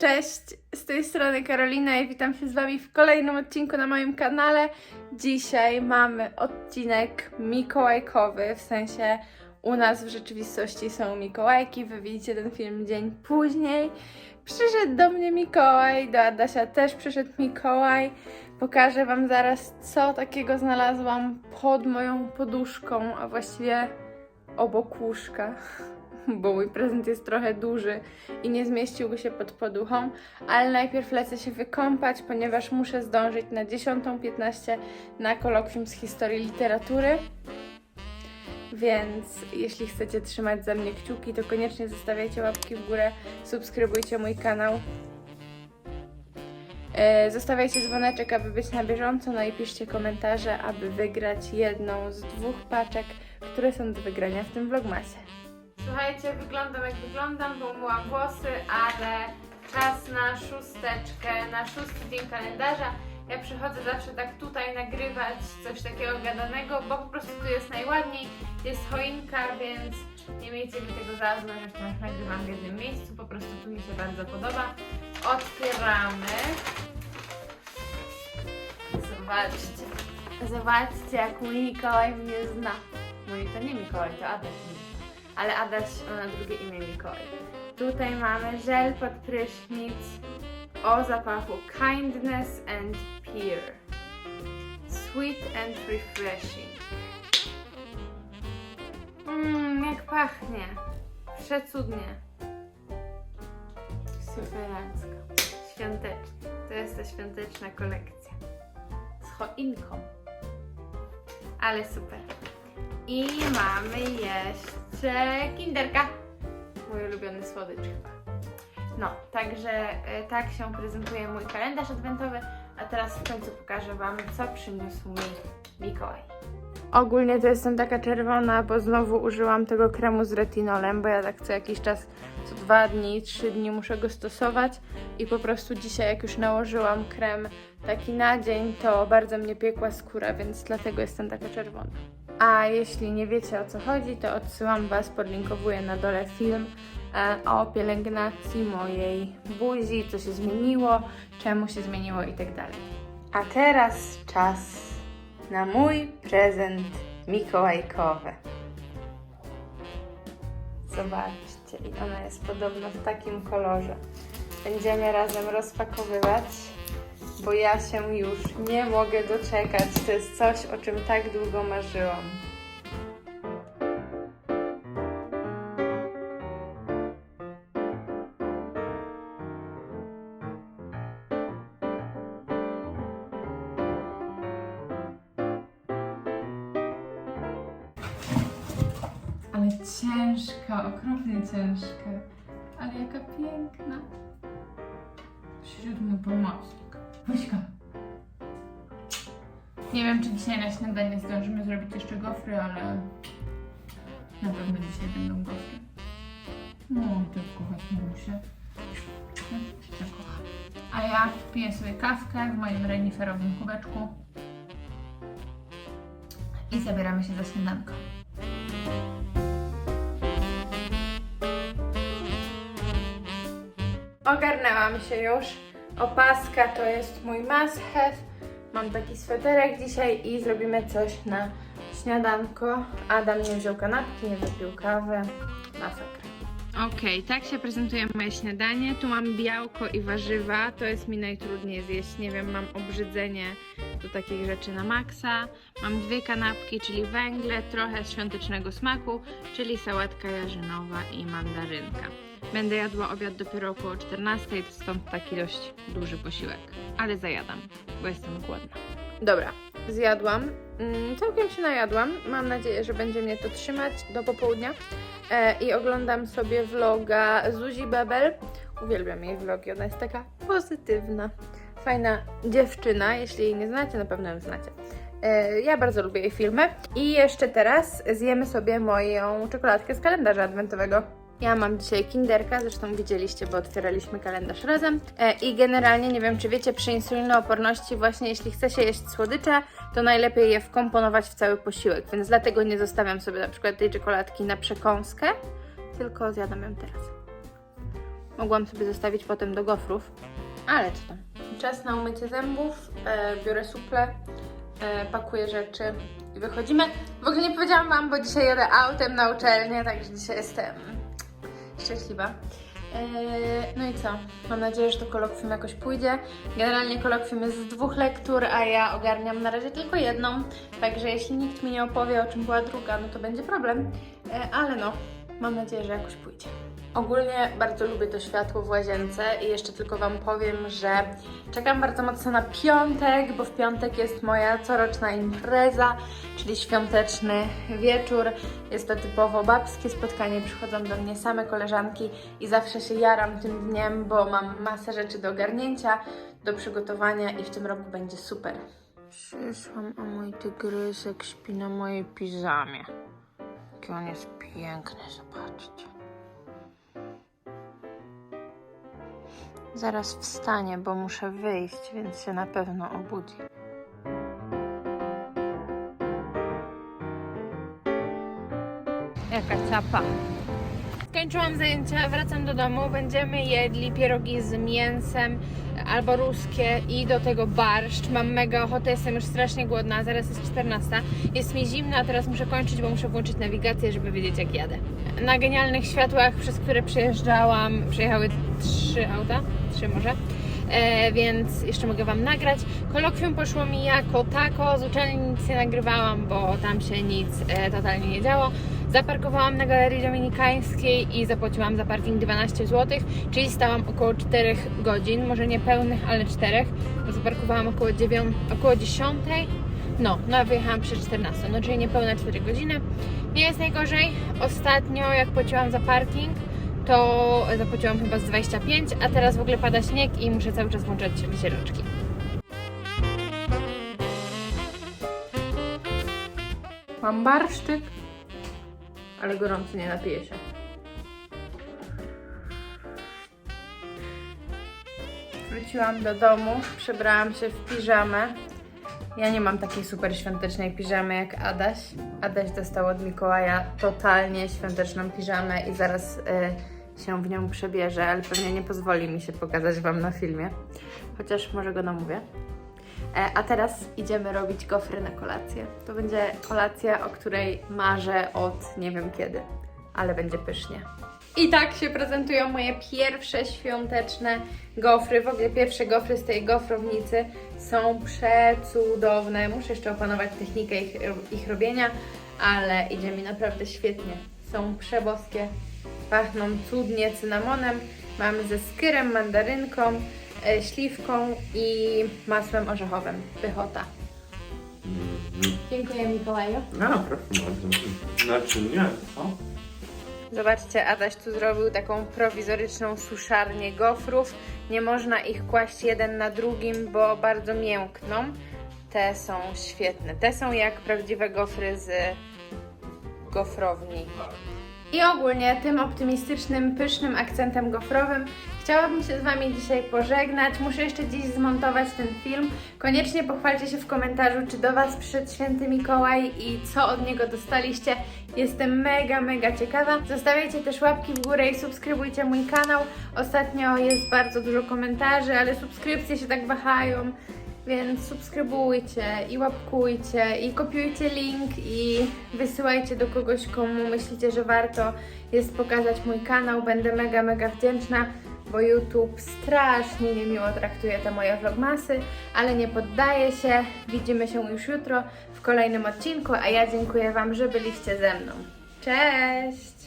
Cześć, z tej strony Karolina i witam się z Wami w kolejnym odcinku na moim kanale. Dzisiaj mamy odcinek mikołajkowy, w sensie u nas w rzeczywistości są Mikołajki, wy widzicie ten film dzień później. Przyszedł do mnie Mikołaj, do Adasia też przyszedł Mikołaj. Pokażę Wam zaraz, co takiego znalazłam pod moją poduszką, a właściwie obok łóżka, bo mój prezent jest trochę duży i nie zmieściłby się pod poduchą, ale najpierw lecę się wykąpać, ponieważ muszę zdążyć na 10.15 na kolokwium z historii literatury. Więc jeśli chcecie trzymać za mnie kciuki, to koniecznie zostawiajcie łapki w górę, subskrybujcie mój kanał. E, Zostawiajcie dzwoneczek, aby być na bieżąco, no i piszcie komentarze, aby wygrać jedną z dwóch paczek, które są do wygrania w tym vlogmasie. Słuchajcie, wyglądam jak wyglądam, bo umyłam włosy, ale czas na szósteczkę, na szósty dzień kalendarza. Ja przychodzę zawsze tak tutaj nagrywać coś takiego gadanego, bo po prostu tu jest najładniej, jest choinka, więc nie miejcie mi tego za złe, że to nagrywam w jednym miejscu, po prostu tu mi się bardzo podoba. Otwieramy. Zobaczcie. Zobaczcie, jak mój Mikołaj mnie zna. Mój to nie Mikołaj, to Adaś mnie. Ale Adaś ma na drugie imię Mikołaj. Tutaj mamy żel pod prysznic o zapachu Kindness and Peer. Sweet and refreshing. Mmm, jak pachnie. Przecudnie. Superancko. Świątecznie. To jest ta świąteczna kolekcja. Z choinką. Ale super. I mamy jeszcze kinderka. Mój ulubiony słodycz chyba. No, także e, tak się prezentuje mój kalendarz adwentowy, a teraz w końcu pokażę Wam, co przyniósł mi Mikołaj. Ogólnie to jestem taka czerwona, bo znowu użyłam tego kremu z retinolem, bo ja tak co jakiś czas, co dwa dni, trzy dni muszę go stosować i po prostu dzisiaj jak już nałożyłam krem taki na dzień, to bardzo mnie piekła skóra, więc dlatego jestem taka czerwona. A jeśli nie wiecie o co chodzi, to odsyłam Was, podlinkowuję na dole film e, o pielęgnacji mojej buzi, co się zmieniło, czemu się zmieniło i tak. A teraz czas na mój prezent mikołajkowy. Zobaczcie, i ona jest podobno w takim kolorze. Będziemy razem rozpakowywać, bo ja się już nie mogę doczekać. To jest coś, o czym tak długo marzyłam. Ale ciężka, okropnie ciężka. Ale jaka piękna. Siódmy pomocnik. Nie wiem, czy dzisiaj na śniadanie zdążymy zrobić jeszcze gofry, ale na pewno dzisiaj będą gofry. No, ty. Ja kocham. A ja piję sobie kawkę w moim reniferowym kubeczku i zabieramy się za śniadanko. Ogarnęłam się już. Opaska to jest mój must have. Mam taki sweterek dzisiaj i zrobimy coś na śniadanko. Adam nie wziął kanapki, nie wypił kawy. Masakra. Okej, tak się prezentuje moje śniadanie. Tu mam białko i warzywa. To jest mi najtrudniej zjeść. Nie wiem, mam obrzydzenie do takich rzeczy na maksa. Mam dwie kanapki, czyli węgle, trochę świątecznego smaku, czyli sałatka jarzynowa i mandarynka. Będę jadła obiad dopiero około 14, stąd taki dość duży posiłek. Ale zajadam, bo jestem głodna. Dobra, zjadłam. Mm, całkiem się najadłam. Mam nadzieję, że będzie mnie to trzymać do popołudnia. E, I oglądam sobie vloga Zuzi Bebel. Uwielbiam jej vlogi, ona jest taka pozytywna. Fajna dziewczyna, jeśli jej nie znacie, na pewno ją znacie. E, Ja bardzo lubię jej filmy. I jeszcze teraz zjemy sobie moją czekoladkę z kalendarza adwentowego. Ja mam dzisiaj kinderka, zresztą widzieliście, bo otwieraliśmy kalendarz razem. E, I generalnie nie wiem, czy wiecie, przy insulinooporności właśnie jeśli chce się jeść słodycze, to najlepiej je wkomponować w cały posiłek, więc dlatego nie zostawiam sobie na przykład tej czekoladki na przekąskę, tylko zjadam ją teraz. Mogłam sobie zostawić potem do gofrów, ale co tam. Czas na umycie zębów, e, biorę suple, e, pakuję rzeczy i wychodzimy. W ogóle nie powiedziałam Wam, bo dzisiaj jadę autem na uczelnię, także dzisiaj jestem szczęśliwa. E, No i co? Mam nadzieję, że to kolokwium jakoś pójdzie. Generalnie kolokwium jest z dwóch lektur, a ja ogarniam na razie tylko jedną. Także jeśli nikt mi nie opowie, o czym była druga, no to będzie problem. E, Ale no, mam nadzieję, że jakoś pójdzie. Ogólnie bardzo lubię to światło w łazience i jeszcze tylko Wam powiem, że czekam bardzo mocno na piątek, bo w piątek jest moja coroczna impreza, czyli świąteczny wieczór. Jest to typowo babskie spotkanie, przychodzą do mnie same koleżanki i zawsze się jaram tym dniem, bo mam masę rzeczy do ogarnięcia, do przygotowania i w tym roku będzie super. Przyszłam, a mój tygrysek śpi na mojej piżamie. Jaki on jest piękny, zobaczcie. Zaraz wstanie, bo muszę wyjść, więc się na pewno obudzi. Jaka capa. Skończyłam zajęcia, wracam do domu. Będziemy jedli pierogi z mięsem albo ruskie i do tego barszcz. Mam mega ochotę, jestem już strasznie głodna. Zaraz jest 14. Jest mi zimno, a teraz muszę kończyć, bo muszę włączyć nawigację, żeby wiedzieć jak jadę. Na genialnych światłach, przez które przejeżdżałam, przejechały trzy auta, trzy może. E, więc jeszcze mogę Wam nagrać. Kolokwium poszło mi jako tako, z uczelni nic nie nagrywałam, bo tam się nic e, totalnie nie działo. Zaparkowałam na Galerii Dominikańskiej i zapłaciłam za parking 12 zł, czyli stałam około 4 godzin, może nie pełnych, ale 4, bo zaparkowałam około, 9, około 10. No, no a wyjechałam przy 14, no czyli niespełna 4 godziny. Nie jest najgorzej. Ostatnio jak płaciłam za parking, to zapłaciłam chyba z 25, a teraz w ogóle pada śnieg i muszę cały czas włączać wycieraczki. Mam barszczyk, ale gorący nie napije się. Wróciłam do domu, przebrałam się w piżamę. Ja nie mam takiej super świątecznej piżamy jak Adaś. Adaś dostał od Mikołaja totalnie świąteczną piżamę i zaraz y, się w nią przebierze, ale pewnie nie pozwoli mi się pokazać Wam na filmie. Chociaż może go namówię. E, a teraz idziemy robić gofry na kolację. To będzie kolacja, o której marzę od nie wiem kiedy, ale będzie pysznie. I tak się prezentują moje pierwsze świąteczne gofry. W ogóle pierwsze gofry z tej gofrownicy są przecudowne. Muszę jeszcze opanować technikę ich, ich robienia, ale idzie mi naprawdę świetnie. Są przeboskie, pachną cudnie cynamonem. Mamy ze skyrem, mandarynką, e, śliwką i masłem orzechowym. Pychota. Dziękuję Mikołaju. No, proszę bardzo. Znaczy nie, co? Zobaczcie, Adaś tu zrobił taką prowizoryczną suszarnię gofrów. Nie można ich kłaść jeden na drugim, bo bardzo miękną. Te są świetne. Te są jak prawdziwe gofry z gofrowni. I ogólnie tym optymistycznym, pysznym akcentem gofrowym chciałabym się z Wami dzisiaj pożegnać. Muszę jeszcze dziś zmontować ten film. Koniecznie pochwalcie się w komentarzu, czy do Was przyszedł święty Mikołaj i co od niego dostaliście. Jestem mega, mega ciekawa. Zostawiajcie też łapki w górę i subskrybujcie mój kanał. Ostatnio jest bardzo dużo komentarzy, ale subskrypcje się tak wahają. Więc subskrybujcie i łapkujcie i kopiujcie link i wysyłajcie do kogoś, komu myślicie, że warto jest pokazać mój kanał. Będę mega, mega wdzięczna, bo YouTube strasznie niemiło traktuje te moje vlogmasy, ale nie poddaję się. Widzimy się już jutro w kolejnym odcinku, a ja dziękuję Wam, że byliście ze mną. Cześć!